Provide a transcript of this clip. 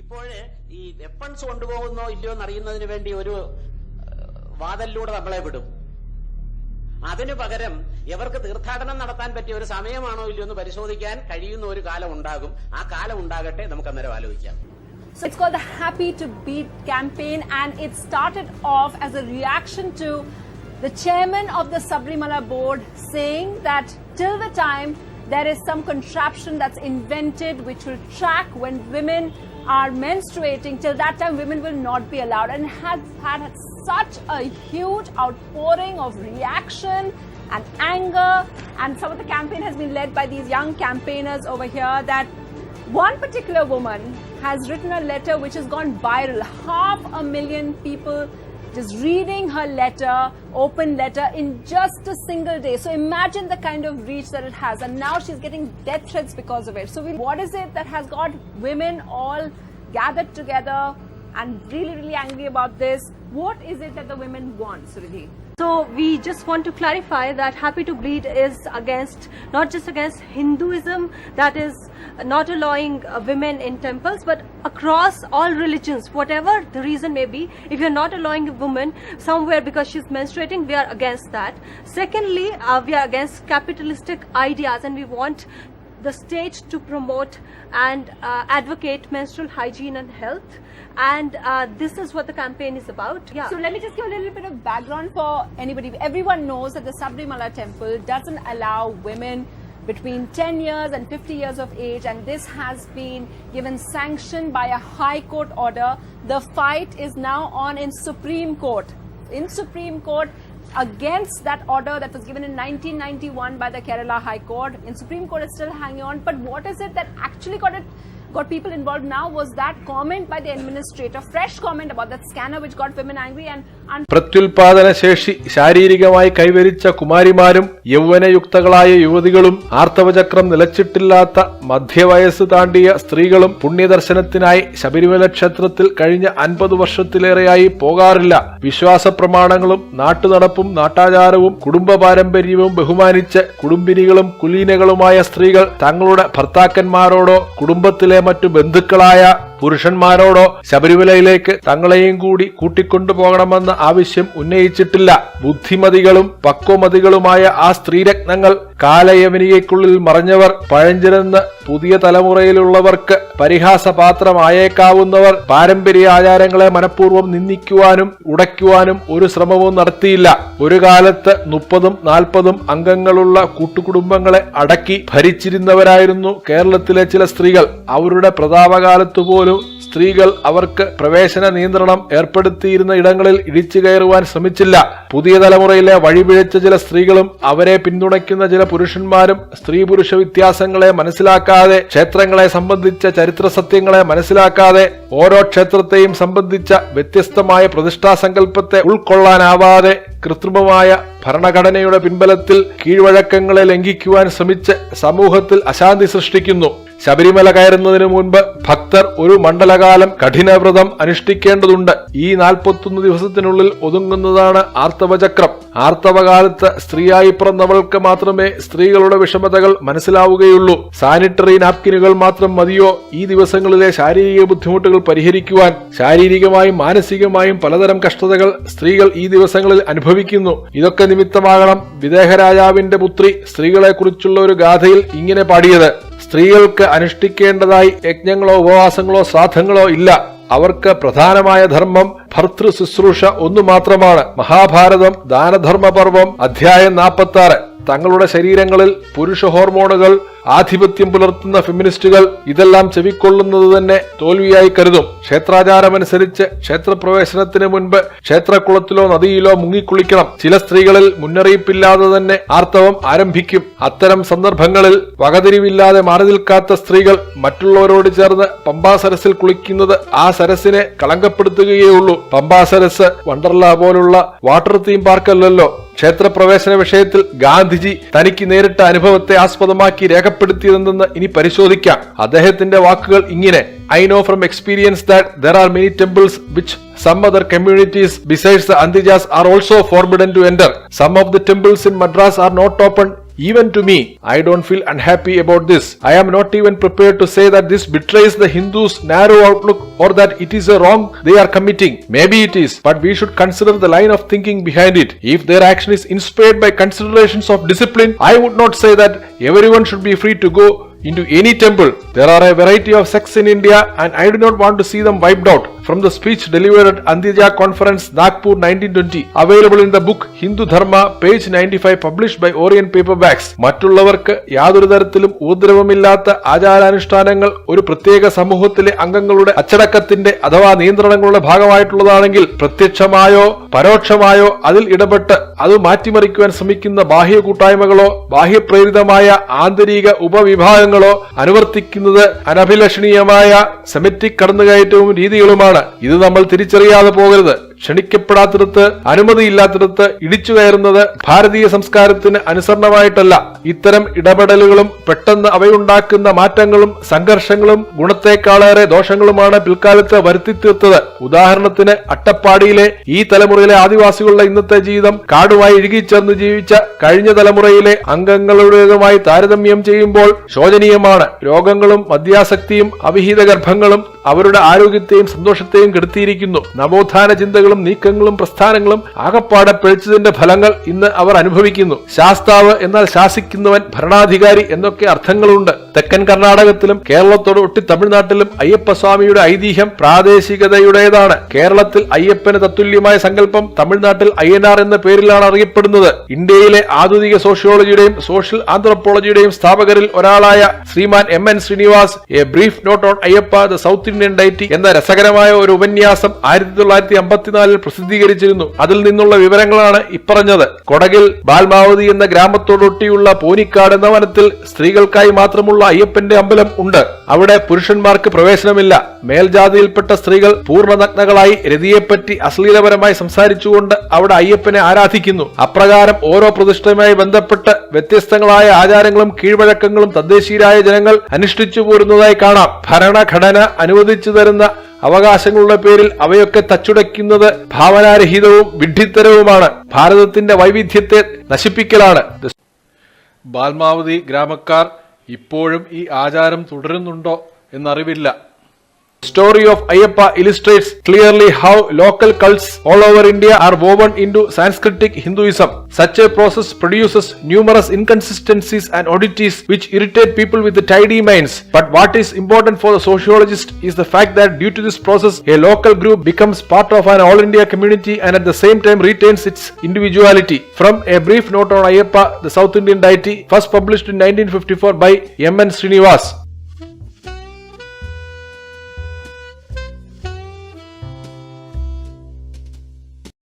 ഇപ്പോൾ ഈ വെപ്പൺസ് കൊണ്ടുപോകുന്നോ ഇല്ലയോ എന്നറിയുന്നതിന് വേണ്ടി ഒരു വാതലിലൂടെ നമ്മളെ വിടും. അതിനു പകരം ഇവർക്ക് തീർത്ഥാടനം നടത്താൻ പറ്റിയ ഒരു സമയമാണോ ഇല്ലയോ എന്ന് പരിശോധിക്കാൻ കഴിയുന്ന ഒരു കാലം ഉണ്ടാകും. ആ കാലം ഉണ്ടാകട്ടെ നമുക്ക് അന്നേരം ആലോചിക്കാം. So it's called the Happy to Beat campaign, and it started off as a reaction to the chairman of the Sabrimala board saying that till the time there is some contraption that's invented which will track when women are menstruating, till that time women will not be allowed, and has had such a huge outpouring of reaction and anger. And some of the campaign has been led by these young campaigners over here that one particular woman has written a letter which has gone viral. Half a million people just reading her letter, open letter, in just a single day. So imagine the kind of reach that it has. And now she's getting death threats because of it. So, what is it that has got women all gathered together and really, really angry about this? What is it that the women want, Suridhi? So we just want to clarify that Happy to Bleed is against, not just against Hinduism, that is not allowing uh, women in temples, but across all religions, whatever the reason may be, if you're not allowing a woman somewhere because she's menstruating, we are against that. Secondly, uh, we are against capitalistic ideas and we want the state to promote and uh, advocate menstrual hygiene and health. And uh, this is what the campaign is about. Yeah. So let me just give a little bit of background for anybody. Everyone knows that the Sabrimala temple doesn't allow women between 10 years and 50 years of age and this has been given sanction by a high court order. The fight is now on in Supreme Court. In Supreme Court against that order that was given in 1991 by the Kerala High Court. In Supreme Court it's still hanging on. But what is it that actually got it got people involved now was that comment by the administrator, fresh comment about that scanner which got women angry and, and പ്രത്യുൽപാദന ശേഷി ശാരീരികമായി കൈവരിച്ച കുമാരിമാരും യൗവനയുക്തകളായ യുവതികളും ആർത്തവചക്രം നിലച്ചിട്ടില്ലാത്ത മധ്യവയസ്സ് താണ്ടിയ സ്ത്രീകളും പുണ്യദർശനത്തിനായി ശബരിമല ക്ഷേത്രത്തിൽ കഴിഞ്ഞ അൻപത് വർഷത്തിലേറെയായി പോകാറില്ല. വിശ്വാസ പ്രമാണങ്ങളും നാട്ടുനടപ്പും നാട്ടാചാരവും കുടുംബ പാരമ്പര്യവും ബഹുമാനിച്ച് കുടുംബിനികളും കുലീനകളുമായ സ്ത്രീകൾ തങ്ങളുടെ ഭർത്താക്കന്മാരോടോ കുടുംബത്തിലെ മറ്റു ബന്ധുക്കളായ പുരുഷന്മാരോടോ ശബരിമലയിലേക്ക് തങ്ങളെയും കൂടി കൂട്ടിക്കൊണ്ടുപോകണമെന്ന ആവശ്യം ഉന്നയിച്ചിട്ടില്ല. ബുദ്ധിമതികളും പക്വമതികളുമായ ആ സ്ത്രീരത്നങ്ങൾ കാലയവനികയ്ക്കുള്ളിൽ മറഞ്ഞവർ പഴഞ്ചിരുന്ന് പുതിയ തലമുറയിലുള്ളവർക്ക് പരിഹാസപാത്രമായേക്കാവുന്നവർ പാരമ്പര്യ ആചാരങ്ങളെ മനഃപൂർവം നിന്ദിക്കുവാനും ഉടയ്ക്കുവാനും ഒരു ശ്രമവും നടത്തിയില്ല. ഒരു കാലത്ത് മുപ്പതും നാൽപ്പതും അംഗങ്ങളുള്ള കൂട്ടുകുടുംബങ്ങളെ അടക്കി ഭരിച്ചിരുന്നവരായിരുന്നു കേരളത്തിലെ ചില സ്ത്രീകൾ. അവരുടെ പ്രതാപകാലത്തു പോലും സ്ത്രീകൾ അവർക്ക് പ്രവേശന നിയന്ത്രണം ഏർപ്പെടുത്തിയിരുന്ന ഇടങ്ങളിൽ ഇടിച്ചു കയറുവാൻ ശ്രമിച്ചില്ല. പുതിയ തലമുറയിലെ വഴിപിഴച്ച ചില സ്ത്രീകളും അവരെ പിന്തുണയ്ക്കുന്ന ചില പുരുഷന്മാരും സ്ത്രീ പുരുഷ വ്യത്യാസങ്ങളെ മനസ്സിലാക്കാതെ ക്ഷേത്രങ്ങളെ സംബന്ധിച്ച ചരിത്ര സത്യങ്ങളെ മനസ്സിലാക്കാതെ ഓരോ ക്ഷേത്രത്തെയും സംബന്ധിച്ച വ്യത്യസ്തമായ പ്രതിഷ്ഠാ സങ്കല്പത്തെ ഉൾക്കൊള്ളാനാവാതെ കൃത്രിമമായ ഭരണഘടനയുടെ പിൻബലത്തിൽ കീഴ്വഴക്കങ്ങളെ ലംഘിക്കുവാൻ ശ്രമിച്ച് സമൂഹത്തിൽ അശാന്തി സൃഷ്ടിക്കുന്നു. ശബരിമല കയറുന്നതിനു മുൻപ് ഭക്തർ ഒരു മണ്ഡലകാലം കഠിനവ്രതം അനുഷ്ഠിക്കേണ്ടതുണ്ട്. ഈ നാൽപ്പത്തൊന്ന് ദിവസത്തിനുള്ളിൽ ഒതുങ്ങുന്നതാണ് ആർത്തവചക്രം. ആർത്തവകാലത്ത് സ്ത്രീയായി പിറന്നവൾക്ക് മാത്രമേ സ്ത്രീകളുടെ വിഷമതകൾ മനസ്സിലാവുകയുള്ളൂ. സാനിറ്ററി നാപ്കിനുകൾ മാത്രം മതിയോ ഈ ദിവസങ്ങളിലെ ശാരീരിക ബുദ്ധിമുട്ടുകൾ പരിഹരിക്കുവാൻ? ശാരീരികമായും മാനസികമായും പലതരം കഷ്ടതകൾ സ്ത്രീകൾ ഈ ദിവസങ്ങളിൽ അനുഭവിക്കുന്നു. ഇതൊക്കെ നിമിത്തമാകണം വിദേഹരാജാവിന്റെ പുത്രി സ്ത്രീകളെക്കുറിച്ചുള്ള ഒരു ഗാഥയിൽ ഇങ്ങനെ പാടിയത്. സ്ത്രീകൾക്ക് അനുഷ്ഠിക്കേണ്ടതായി യജ്ഞങ്ങളോ ഉപവാസങ്ങളോ ശ്രാദ്ധങ്ങളോ ഇല്ല. അവർക്ക് പ്രധാനമായ ധർമ്മം ഭർതൃ ശുശ്രൂഷ ഒന്നു മാത്രമാണ്. മഹാഭാരതം ദാനധർമ്മ പർവം അധ്യായം നാൽപ്പത്തി തങ്ങളുടെ ശരീരങ്ങളിൽ പുരുഷ ഹോർമോണുകൾ ആധിപത്യം പുലർത്തുന്ന ഫെമിനിസ്റ്റുകൾ ഇതെല്ലാം ചെവിക്കൊള്ളുന്നത് തന്നെ തോൽവിയായി കരുതും. ക്ഷേത്രാചാരമനുസരിച്ച് ക്ഷേത്രപ്രവേശനത്തിന് മുൻപ് ക്ഷേത്രക്കുളത്തിലോ നദിയിലോ മുങ്ങിക്കുളിക്കണം. ചില സ്ത്രീകളിൽ മുന്നറിയിപ്പില്ലാതെ തന്നെ ആർത്തവം ആരംഭിക്കും. അത്തരം സന്ദർഭങ്ങളിൽ വകതിരിവില്ലാതെ മാറി നിൽക്കാത്ത സ്ത്രീകൾ മറ്റുള്ളവരോട് ചേർന്ന് പമ്പാ സരസിൽ കുളിക്കുന്നത് ആ സരസിനെ കളങ്കപ്പെടുത്തുകയേ ഉള്ളൂ. പമ്പാ സരസ് വണ്ടർല പോലുള്ള വാട്ടർ തീം പാർക്കല്ലല്ലോ. ക്ഷേത്രപ്രവേശന വിഷയത്തിൽ ഗാന്ധിജി തനിക്ക് നേരിട്ട അനുഭവത്തെ ആസ്പദമാക്കി രേഖപ്പെടുത്തിയതെന്ന് ഇനി പരിശോധിക്കാം. അദ്ദേഹത്തിന്റെ വാക്കുകൾ ഇങ്ങനെ. I know from experience that there are many temples which some other communities besides the antyajas are also forbidden to enter some of the temples in Madras are not open Even to me, I don't feel unhappy about this. I am not even prepared to say that this betrays the Hindus' narrow outlook or that it is a wrong they are committing. Maybe it is, but we should consider the line of thinking behind it. If their action is inspired by considerations of discipline, I would not say that everyone should be free to go into any temple. There are a variety of sects in India and I do not want to see them wiped out. From the speech delivered at Andija Conference, Nagpur 1920, available in the book Hindu Dharma, page 95, published by Orient Paperbacks. മറ്റുള്ളവർക്ക് യാതൊരു തരത്തിലും ഉപദ്രവമില്ലാത്ത ആചാരാനുഷ്ഠാനങ്ങൾ ഒരു പ്രത്യേക സമൂഹത്തിലെ അംഗങ്ങളുടെ അച്ചടക്കത്തിന്റെ അഥവാ നിയന്ത്രണങ്ങളുടെ ഭാഗമായിട്ടുള്ളതാണെങ്കിൽ പ്രത്യക്ഷമായോ പരോക്ഷമായോ അതിൽ ഇടപെട്ട് അത് മാറ്റിമറിക്കുവാൻ ശ്രമിക്കുന്ന ബാഹ്യ കൂട്ടായ്മകളോ ബാഹ്യപ്രേരിതമായ ആന്തരിക ഉപവിഭാഗങ്ങളോ അനുവർത്തിക്കുന്നത് അനഭിലഷണീയമായ സെമറ്റിക് കടന്നുകയറ്റവും രീതികളുമാണ്. ഇത് നമ്മൾ തിരിച്ചറിയാതെ പോകരുത്. ക്ഷണിക്കപ്പെടാത്തിടത്ത് അനുമതിയില്ലാത്തിടത്ത് ഇടിച്ചു കയറുന്നത് ഭാരതീയ സംസ്കാരത്തിന് അനുസരണമായിട്ടല്ല. ഇത്തരം ഇടപെടലുകളും പെട്ടെന്ന് അവയുണ്ടാക്കുന്ന മാറ്റങ്ങളും സംഘർഷങ്ങളും ഗുണത്തെക്കാളേറെ ദോഷങ്ങളുമാണ് പിൽക്കാലത്ത് വരുത്തിത്തീർത്തത്. ഉദാഹരണത്തിന് അട്ടപ്പാടിയിലെ ഈ തലമുറയിലെ ആദിവാസികളുടെ ഇന്നത്തെ ജീവിതം കാടുമായി ഇഴുകിച്ചേർന്ന് ജീവിച്ച കഴിഞ്ഞ തലമുറയിലെ അംഗങ്ങളുടേതുമായി താരതമ്യം ചെയ്യുമ്പോൾ ശോചനീയമാണ്. രോഗങ്ങളും മദ്യാസക്തിയും അവിഹിത ഗർഭങ്ങളും അവരുടെ ആരോഗ്യത്തെയും സന്തോഷത്തെയും കെടുത്തിയിരിക്കുന്നു. നവോത്ഥാന ചിന്തകളും നീക്കങ്ങളും പ്രസ്ഥാനങ്ങളും ആകപ്പാടെ പിഴച്ചതിന്റെ ഫലങ്ങൾ ഇന്ന് അവർ അനുഭവിക്കുന്നു. ശാസ്താവ് എന്നാൽ ശാസിക്കുന്നവൻ ഭരണാധികാരി എന്നൊക്കെ അർത്ഥങ്ങളുണ്ട്. തെക്കൻ കർണാടകത്തിലും കേരളത്തോട് ഒട്ടി തമിഴ്നാട്ടിലും അയ്യപ്പസ്വാമിയുടെ ഐതിഹ്യം പ്രാദേശികതയുടേതാണ്. കേരളത്തിൽ അയ്യപ്പന് തത്തുല്യമായ സങ്കല്പം തമിഴ്നാട്ടിൽ അയ്യനാർ എന്ന പേരിലാണ് അറിയപ്പെടുന്നത്. ഇന്ത്യയിലെ ആധുനിക സോഷ്യോളജിയുടെയും സോഷ്യൽ ആന്ത്രപ്പോളജിയുടെയും സ്ഥാപകരിൽ ഒരാളായ Shriman M N Srinivas a brief note on Ayyappa the South Indian deity എന്ന രസകരമായ ഒരു ഉപന്യാസം ആയിരത്തി തൊള്ളായിരത്തി അമ്പത്തിനാലിൽ പ്രസിദ്ധീകരിച്ചിരുന്നു. അതിൽ നിന്നുള്ള വിവരങ്ങളാണ് ഇപ്പറഞ്ഞത്. കൊടകിൽ ബാൽമാവതി എന്ന ഗ്രാമത്തോടൊട്ടിയുള്ള പോനിക്കാട് എന്ന വനത്തിൽ സ്ത്രീകൾക്കായി മാത്രമുള്ള അയ്യപ്പന്റെ അമ്പലം ഉണ്ട്. അവിടെ പുരുഷന്മാർക്ക് പ്രവേശനമില്ല. മേൽജാതിയിൽപ്പെട്ട സ്ത്രീകൾ പൂർണനഗ്നകളായി രതിയെപ്പറ്റി അശ്ലീലപരമായി സംസാരിച്ചുകൊണ്ട് അവിടെ അയ്യപ്പനെ ആരാധിക്കുന്നു. അപ്രകാരം ഓരോ പ്രതിഷ്ഠയുമായി ബന്ധപ്പെട്ട് വ്യത്യസ്തങ്ങളായ ആചാരങ്ങളും കീഴ്വഴക്കങ്ങളും തദ്ദേശീയരായ ജനങ്ങൾ അനുഷ്ഠിച്ചു പോരുന്നതായി കാണാം. ഭരണഘടന അനുവദിച്ചു തരുന്ന അവകാശങ്ങളുടെ പേരിൽ അവയൊക്കെ തച്ചുടയ്ക്കുന്നത് ഭാവനാരഹിതവും വിഡ്ഢിത്തരവുമാണ്. ഭാരതത്തിന്റെ വൈവിധ്യത്തെ നശിപ്പിക്കലാണ്. ബാൽമാവതി ഗ്രാമക്കാർ ഇപ്പോഴും ഈ ആചാരം തുടരുന്നുണ്ടോ എന്നറിവില്ല. Story of Ayappa illustrates clearly how local cults all over India are woven into Sanskritic Hinduism. Such a process produces numerous inconsistencies and oddities which irritate people with tidy minds. But what is important for the sociologist is the fact that due to this process, a local group becomes part of an all India community and at the same time retains its individuality. From a brief note on Ayappa, the South Indian deity, first published in 1954 by M. N. Srinivas.